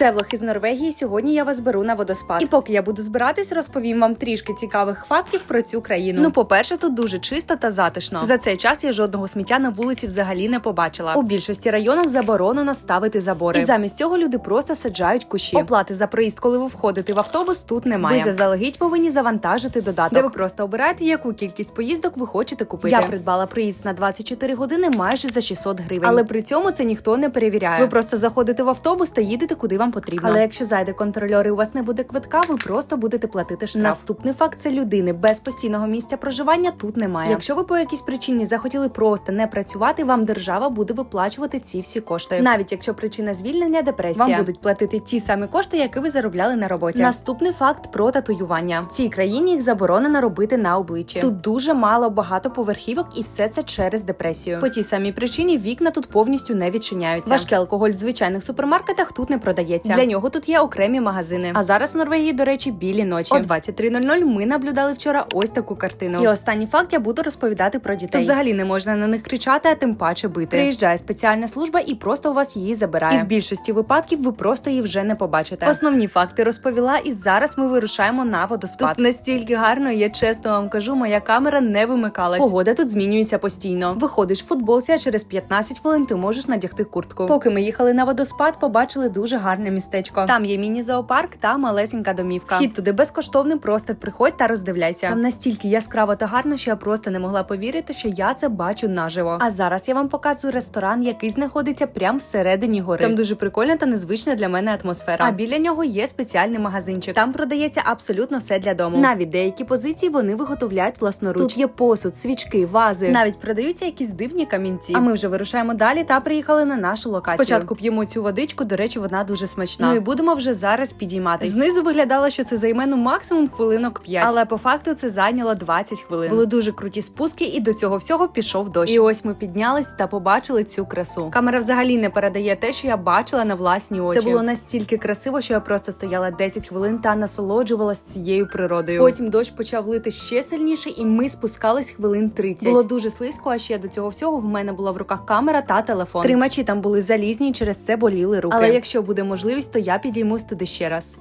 Це влог із Норвегії. Сьогодні я вас беру на водоспад. І поки я буду збиратись, розповім вам трішки цікавих фактів про цю країну. Ну, по-перше, тут дуже чисто та затишно. За цей час я жодного сміття на вулиці взагалі не побачила. У більшості районах заборонено ставити забори. І замість цього люди просто саджають кущі. Оплати за проїзд, коли ви входите в автобус, тут немає. Ви заздалегідь повинні завантажити додаток, де ви просто обираєте, яку кількість поїздок ви хочете купити. Я придбала проїзд на 24 години майже за 600 гривень. Але при цьому це ніхто не перевіряє. Ви просто заходите в автобус та їдете куди вам потрібно. Але якщо зайде контрольор і у вас не буде квитка, ви просто будете платити штраф. Наступний факт це людини без постійного місця проживання тут немає. Якщо ви по якійсь причині захотіли просто не працювати, вам держава буде виплачувати ці всі кошти. Навіть якщо причина звільнення депресія, вам будуть платити ті самі кошти, які ви заробляли на роботі. Наступний факт про татуювання. В цій країні їх заборонено робити на обличчі. Тут дуже мало багатоповерхівок, і все це через депресію. По тій самій причині вікна тут повністю не відчиняються. Важкий алкоголь в звичайних супермаркетах тут не продається. Для нього тут є окремі магазини. А зараз в Норвегії, до речі, білі ночі. О 23.00 ми наблюдали вчора ось таку картину. І останній факт я буду розповідати про дітей. Тут взагалі не можна на них кричати, а тим паче бити. Приїжджає спеціальна служба і просто у вас її забирає. І в більшості випадків ви просто її вже не побачите. Основні факти розповіла, і зараз ми вирушаємо на водоспад. Тут настільки гарно, я чесно вам кажу, моя камера не вимикалась. Погода тут змінюється постійно. Виходиш в футболці, а через 15 хвилин ти можеш надягти куртку. Поки ми їхали на водоспад, побачили дуже гарне містечко. Там є міні-зоопарк та малесенька домівка. Хід туди безкоштовний, просто приходь та роздивляйся. Там настільки яскраво та гарно, що я просто не могла повірити, що я це бачу наживо. А зараз я вам показую ресторан, який знаходиться прямо всередині гори. Там дуже прикольна та незвична для мене атмосфера. А біля нього є спеціальний магазинчик. Там продається абсолютно все для дому. Навіть деякі позиції вони виготовляють власноруч. Тут є посуд, свічки, вази. Навіть продаються якісь дивні камінці. А ми вже вирушаємо далі та приїхали на нашу локацію. Спочатку п'ємо цю водичку. До речі, вона дуже смачна. Ну і будемо вже зараз підійматись. Знизу виглядало, що це займе ну максимум хвилинок 5. Але по факту це зайняло 20 хвилин. Були дуже круті спуски, і до цього всього пішов дощ. І ось ми піднялись та побачили цю красу. Камера взагалі не передає те, що я бачила на власні очі. Це було настільки красиво, що я просто стояла 10 хвилин та насолоджувалась цією природою. Потім дощ почав лити ще сильніше, і ми спускались хвилин 30. Було дуже слизько. А ще до цього всього в мене була в руках камера та телефон. Тримачі там були залізні, і через це боліли руки. Але якщо буде можливість, то я підіймусь туди ще раз.